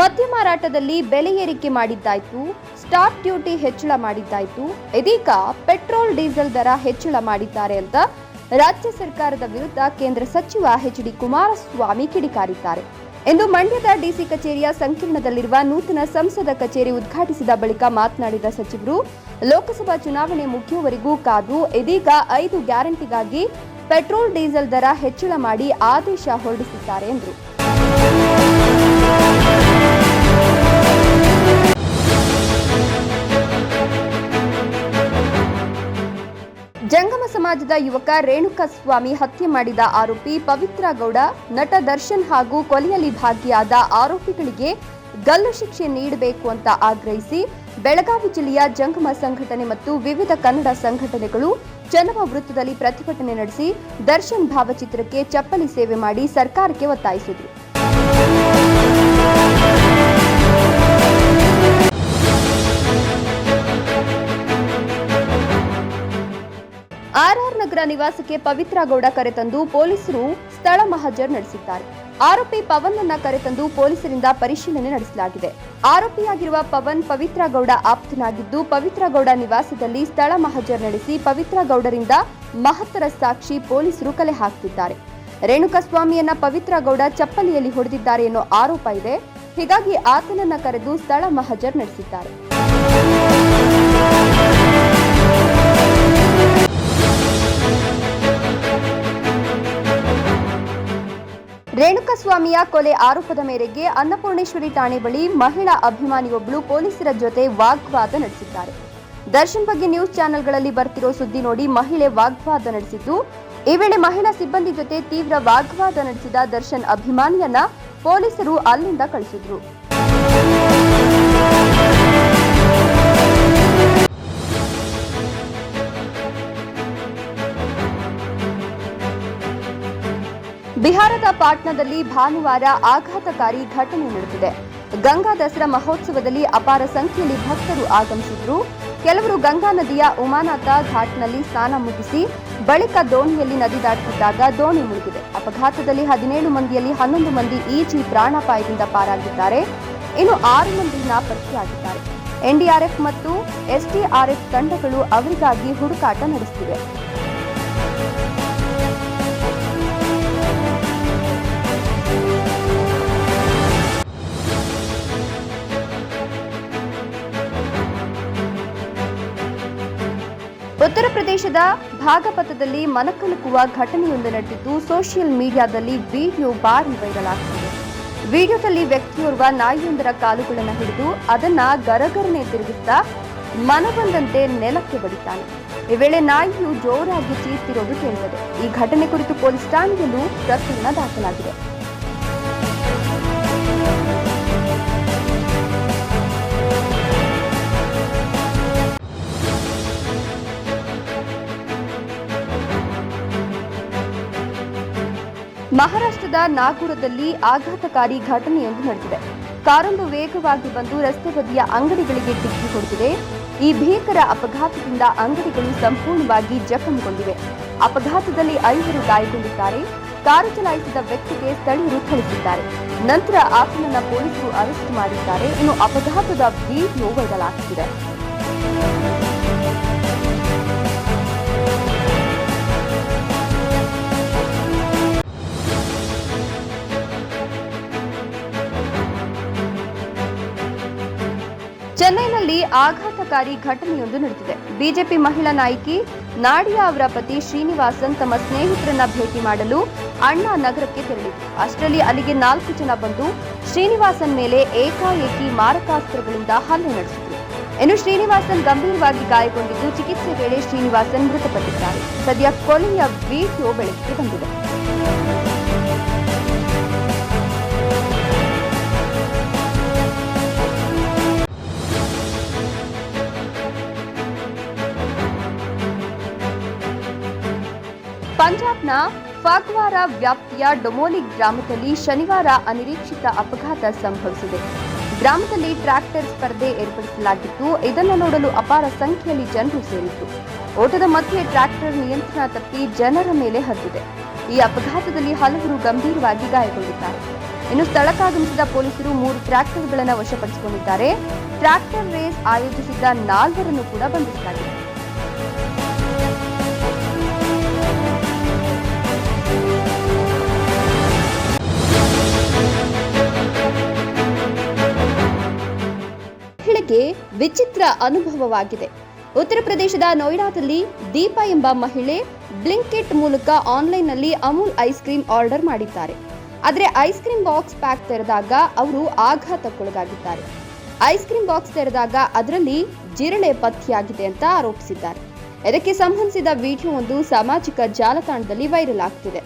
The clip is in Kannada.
ಮದ್ಯ ಮಾರಾಟದಲ್ಲಿ ಬೆಲೆ ಏರಿಕೆ ಮಾಡಿದ್ದಾಯ್ತು ಸ್ಟಾಪ್ ಡ್ಯೂಟಿ ಹೆಚ್ಚಳ ಮಾಡಿದ್ದಾಯ್ತು, ಇದೀಗ ಪೆಟ್ರೋಲ್, ಡೀಸೆಲ್ ದರ ಹೆಚ್ಚಳ ಮಾಡಿದ್ದಾರೆ ಅಂತ ರಾಜ್ಯ ಸರ್ಕಾರದ ವಿರುದ್ಧ ಕೇಂದ್ರ ಸಚಿವ ಎಚ್ ಡಿ ಕುಮಾರಸ್ವಾಮಿ ಕಿಡಿಕಾರಿದ್ದಾರೆ. ಎಂದು ಮಂಡ್ಯದ ಡಿಸಿ ಕಚೇರಿಯ ಸಂಕೀರ್ಣದಲ್ಲಿರುವ ನೂತನ ಸಂಸದ ಕಚೇರಿ ಉದ್ಘಾಟಿಸಿದ ಬಳಿಕ ಮಾತನಾಡಿದ ಸಚಿವರು, ಲೋಕಸಭಾ ಚುನಾವಣೆ ಮುಗಿಯುವವರೆಗೂ ಕಾದು ಇದೀಗ ಐದು ಗ್ಯಾರಂಟಿಗಾಗಿ ಪೆಟ್ರೋಲ್, ಡೀಸೆಲ್ ದರ ಹೆಚ್ಚಳ ಮಾಡಿ ಆದೇಶ ಹೊರಡಿಸಿದ್ದಾರೆ ಎಂದರು. ಸಮಾಜದ ಯುವಕ ರೇಣುಕಸ್ವಾಮಿ ಹತ್ಯೆ ಮಾಡಿದ ಆರೋಪಿ ಪವಿತ್ರ ಗೌಡ ನಟ ದರ್ಶನ್ ಹಾಗೂ ಕೊಲೆಯಲ್ಲಿ ಭಾಗಿಯಾದ ಆರೋಪಿಗಳಿಗೆ ಗಲ್ಲು ಶಿಕ್ಷೆ ನೀಡಬೇಕು ಅಂತ ಆಗ್ರಹಿಸಿ ಬೆಳಗಾವಿ ಜಿಲ್ಲೆಯ ಜಂಗಮ ಸಂಘಟನೆ ಮತ್ತು ವಿವಿಧ ಕನ್ನಡ ಸಂಘಟನೆಗಳು ಜನವ ವೃತ್ತದಲ್ಲಿ ಪ್ರತಿಭಟನೆ ನಡೆಸಿ ದರ್ಶನ್ ಭಾವಚಿತ್ರಕ್ಕೆ ಚಪ್ಪಲಿ ಸೇವೆ ಮಾಡಿ ಸರ್ಕಾರಕ್ಕೆ ಒತ್ತಾಯಿಸಿದರು. ನಗರ ನಿವಾಸಕ್ಕೆ ಪವಿತ್ರ ಗೌಡ ಕರೆತಂದು ಪೊಲೀಸರು ಸ್ಥಳ ಮಹಜರ್ ನಡೆಸಿದ್ದಾರೆ. ಆರೋಪಿ ಪವನ್ ಅನ್ನ ಕರೆತಂದು ಪೊಲೀಸರಿಂದ ಪರಿಶೀಲನೆ ನಡೆಸಲಾಗಿದೆ. ಆರೋಪಿಯಾಗಿರುವ ಪವನ್ ಪವಿತ್ರ ಗೌಡ ಆಪ್ತನಾಗಿದ್ದು ಪವಿತ್ರ ಗೌಡ ನಿವಾಸದಲ್ಲಿ ಸ್ಥಳ ಮಹಜರ್ ನಡೆಸಿ ಪವಿತ್ರ ಗೌಡರಿಂದ ಮಹತ್ತರ ಸಾಕ್ಷಿ ಪೊಲೀಸರು ಕಲೆ ಹಾಕ್ತಿದ್ದಾರೆ. ರೇಣುಕಸ್ವಾಮಿಯನ್ನ ಪವಿತ್ರ ಗೌಡ ಚಪ್ಪಲಿಯಲ್ಲಿ ಹೊಡೆದಿದ್ದಾರೆ ಎನ್ನುವ ಆರೋಪ ಇದೆ. ಹೀಗಾಗಿ ಆತನನ್ನ ಕರೆದು ಸ್ಥಳ ಮಹಜರ್ ನಡೆಸಿದ್ದಾರೆ. ರೇಣುಕಸ್ವಾಮಿಯ ಕೊಲೆ ಆರೋಪದ ಮೇರೆಗೆ ಅನ್ನಪೂರ್ಣೇಶ್ವರಿ ಠಾಣೆ ಬಳಿ ಮಹಿಳಾ ಅಭಿಮಾನಿಯೊಬ್ಬಳು ಪೊಲೀಸರ ಜೊತೆ ವಾಗ್ವಾದ ನಡೆಸಿದ್ದಾರೆ. ದರ್ಶನ್ ಬಗ್ಗೆ ನ್ಯೂಸ್ ಚಾನೆಲ್ಗಳಲ್ಲಿ ಬರ್ತಿರೋ ಸುದ್ದಿ ನೋಡಿ ಮಹಿಳೆ ವಾಗ್ವಾದ ನಡೆಸಿದ್ದು, ಈ ವೇಳೆ ಮಹಿಳಾ ಸಿಬ್ಬಂದಿ ಜೊತೆ ತೀವ್ರ ವಾಗ್ವಾದ ನಡೆಸಿದ ದರ್ಶನ್ ಅಭಿಮಾನಿಯನ್ನ ಪೊಲೀಸರು ಅಲ್ಲಿಂದ ಕಳಿಸಿದ್ರು. ಬಿಹಾರದ ಪಾಟ್ನಾದಲ್ಲಿ ಭಾನುವಾರ ಆಘಾತಕಾರಿ ಘಟನೆ ನಡೆದಿದೆ. ಗಂಗಾ ದಸರಾ ಮಹೋತ್ಸವದಲ್ಲಿ ಅಪಾರ ಸಂಖ್ಯೆಯಲ್ಲಿ ಭಕ್ತರು ಆಗಮಿಸಿದ್ರು. ಕೆಲವರು ಗಂಗಾ ನದಿಯ ಉಮಾನಾಥ ಘಾಟ್ನಲ್ಲಿ ಸ್ನಾನ ಮುಗಿಸಿ ಬಳಿಕ ದೋಣಿಯಲ್ಲಿ ನದಿ ದಾಟುತ್ತಿದ್ದಾಗ ದೋಣಿ ಮುಳುಗಿದೆ. ಅಪಘಾತದಲ್ಲಿ ಹದಿನೇಳು ಮಂದಿಯಲ್ಲಿ ಹನ್ನೊಂದು ಮಂದಿ ಈಜಿ ಪ್ರಾಣಾಪಾಯದಿಂದ ಪಾರಾಗಿದ್ದಾರೆ. ಇನ್ನು ಆರು ಮಂದಿ ನಾಪತ್ತೆಯಾಗಿದ್ದಾರೆ. ಎನ್ಡಿಆರ್ಎಫ್ ಮತ್ತು ಎಸ್ಡಿಆರ್ಎಫ್ ತಂಡಗಳು ಅವರಿಗಾಗಿ ಹುಡುಕಾಟ ನಡೆಸುತ್ತಿವೆ. ಉತ್ತರ ಪ್ರದೇಶದ ಭಾಗಪಥದಲ್ಲಿ ಮನಕಲುಕುವ ಘಟನೆಯೊಂದು ನಡೆದಿದ್ದು, ಸೋಷಿಯಲ್ ಮೀಡಿಯಾದಲ್ಲಿ ವಿಡಿಯೋ ಭಾರಿ ವೈರಲ್ ಆಗ್ತಿದೆ ವಿಡಿಯೋದಲ್ಲಿ ವ್ಯಕ್ತಿಯೋರ್ವ ನಾಯಿಯೊಂದರ ಕಾಲುಗಳನ್ನು ಹಿಡಿದು ಅದನ್ನ ಗರಗರನೆ ತಿರುಗುತ್ತಾ ಮನಬಂದಂತೆ ನೆಲಕ್ಕೆ ಬಡಿತಾನೆ. ಈ ವೇಳೆ ನಾಯಿಯು ಜೋರಾಗಿ ಚೀರ್ತಿರೋದು ಕೇಳಿದೆ. ಈ ಘಟನೆ ಕುರಿತು ಪೊಲೀಸ್ ಠಾಣೆಯಲ್ಲೂ ಪ್ರಕರಣ ದಾಖಲಾಗಿದೆ. ಮಹಾರಾಷ್ಟ್ರದ ನಾಗೂರದಲ್ಲಿ ಆಘಾತಕಾರಿ ಘಟನೆಯೊಂದು ನಡೆದಿದೆ. ಕಾರೊಂದು ವೇಗವಾಗಿ ಬಂದು ರಸ್ತೆ ಬದಿಯ ಅಂಗಡಿಗಳಿಗೆ ಡಿಕ್ಕಿ ಹೊಡೆದಿದೆ. ಈ ಭೀಕರ ಅಪಘಾತದಿಂದ ಅಂಗಡಿಗಳು ಸಂಪೂರ್ಣವಾಗಿ ಜಖಂಗೊಂಡಿವೆ ಅಪಘಾತದಲ್ಲಿ ಐವರು ಗಾಯಗೊಂಡಿದ್ದಾರೆ. ಕಾರು ಚಲಾಯಿಸಿದ ವ್ಯಕ್ತಿಗೆ ಸ್ಥಳೀಯರು ಥಳಿಸಿದ್ದಾರೆ. ನಂತರ ಆತನನ್ನ ಪೊಲೀಸರು ಅರೆಸ್ಟ್ ಮಾಡಿದ್ದಾರೆ. ಇನ್ನು ಅಪಘಾತದ ವಿಡಿಯೋ ವೈರಲ್ ಆಗ್ತಿದೆ. ಚೆನ್ನೈನಲ್ಲಿ ಆಘಾತಕಾರಿ ಘಟನೆಯೊಂದು ನಡೆದಿದೆ. ಬಿಜೆಪಿ ಮಹಿಳಾ ನಾಯಕಿ ನಾಡಿಯಾ ಅವರ ಪತಿ ಶ್ರೀನಿವಾಸನ್ ತಮ್ಮ ಸ್ನೇಹಿತರನ್ನ ಭೇಟಿ ಮಾಡಲು ಅಣ್ಣಾ ನಗರಕ್ಕೆ ತೆರಳಿತು ಅಷ್ಟರಲ್ಲಿ ಅಲ್ಲಿಗೆ ನಾಲ್ಕು ಜನ ಬಂದು ಶ್ರೀನಿವಾಸನ್ ಮೇಲೆ ಏಕಾಏಕಿ ಮಾರಕಾಸ್ತ್ರಗಳಿಂದ ಹಲ್ಲೆ ನಡೆಸಿದರು. ಇನ್ನು ಶ್ರೀನಿವಾಸನ್ ಗಂಭೀರವಾಗಿ ಗಾಯಗೊಂಡಿದ್ದು ಚಿಕಿತ್ಸೆ ವೇಳೆ ಶ್ರೀನಿವಾಸನ್ ಮೃತಪಟ್ಟಿದ್ದಾರೆ. ಸದ್ಯ ಕೊಲೆಯ ವೀಡಿಯೋ ಬೆಳಕಿಗೆ ಬಂದಿದೆ. ಪಂಜಾಬ್ನ ಫಾಗ್ವಾರ ವ್ಯಾಪ್ತಿಯ ಡೊಮೋಲಿ ಗ್ರಾಮದಲ್ಲಿ ಶನಿವಾರ ಅನಿರೀಕ್ಷಿತ ಅಪಘಾತ ಸಂಭವಿಸಿದೆ. ಗ್ರಾಮದಲ್ಲಿ ಟ್ರ್ಯಾಕ್ಟರ್ ಸ್ಪರ್ಧೆ ಏರ್ಪಡಿಸಲಾಗಿತ್ತು ಇದನ್ನು ನೋಡಲು ಅಪಾರ ಸಂಖ್ಯೆಯಲ್ಲಿ ಜನರು ಸೇರಿತ್ತು ಓಟದ ಮಧ್ಯೆ ಟ್ರ್ಯಾಕ್ಟರ್ ನಿಯಂತ್ರಣ ತಪ್ಪಿ ಜನರ ಮೇಲೆ ಹತ್ತಿದೆ ಈ ಅಪಘಾತದಲ್ಲಿ ಹಲವರು ಗಂಭೀರವಾಗಿ ಗಾಯಗೊಂಡಿದ್ದಾರೆ. ಇನ್ನು ಸ್ಥಳಕ್ಕಾಗಮಿಸಿದ ಪೊಲೀಸರು ಮೂರು ಟ್ರ್ಯಾಕ್ಟರ್ಗಳನ್ನು ವಶಪಡಿಸಿಕೊಂಡಿದ್ದಾರೆ. ಟ್ರ್ಯಾಕ್ಟರ್ ರೇಸ್ ಆಯೋಜಿಸಿದ್ದ ನಾಲ್ವರನ್ನು ಕೂಡ ಬಂಧಿಸಲಾಗಿದೆ. ವಿಚಿತ್ರ ಅನುಭವವಾಗಿದೆ. ಉತ್ತರ ಪ್ರದೇಶದ ನೋಯ್ಡಾದಲ್ಲಿ ದೀಪ ಎಂಬ ಮಹಿಳೆ ಬ್ಲಿಂಕೆಟ್ ಮೂಲಕ ಆನ್ಲೈನ್ನಲ್ಲಿ ಅಮೂಲ್ ಐಸ್ ಕ್ರೀಮ್ ಆರ್ಡರ್ ಮಾಡಿದ್ದಾರೆ. ಆದರೆ ಐಸ್ ಕ್ರೀಮ್ ಬಾಕ್ಸ್ ಪ್ಯಾಕ್ ತೆರೆದಾಗ ಅವರು ಆಘಾತಕ್ಕೊಳಗಾಗಿದ್ದಾರೆ. ಐಸ್ ಕ್ರೀಮ್ ಬಾಕ್ಸ್ ತೆರೆದಾಗ ಅದರಲ್ಲಿ ಜಿರಳೆ ಪತ್ತೆಯಾಗಿದೆ ಅಂತ ಆರೋಪಿಸಿದ್ದಾರೆ. ಇದಕ್ಕೆ ಸಂಬಂಧಿಸಿದ ವಿಡಿಯೋ ಒಂದು ಸಾಮಾಜಿಕ ಜಾಲತಾಣದಲ್ಲಿ ವೈರಲ್ ಆಗ್ತಿದೆ.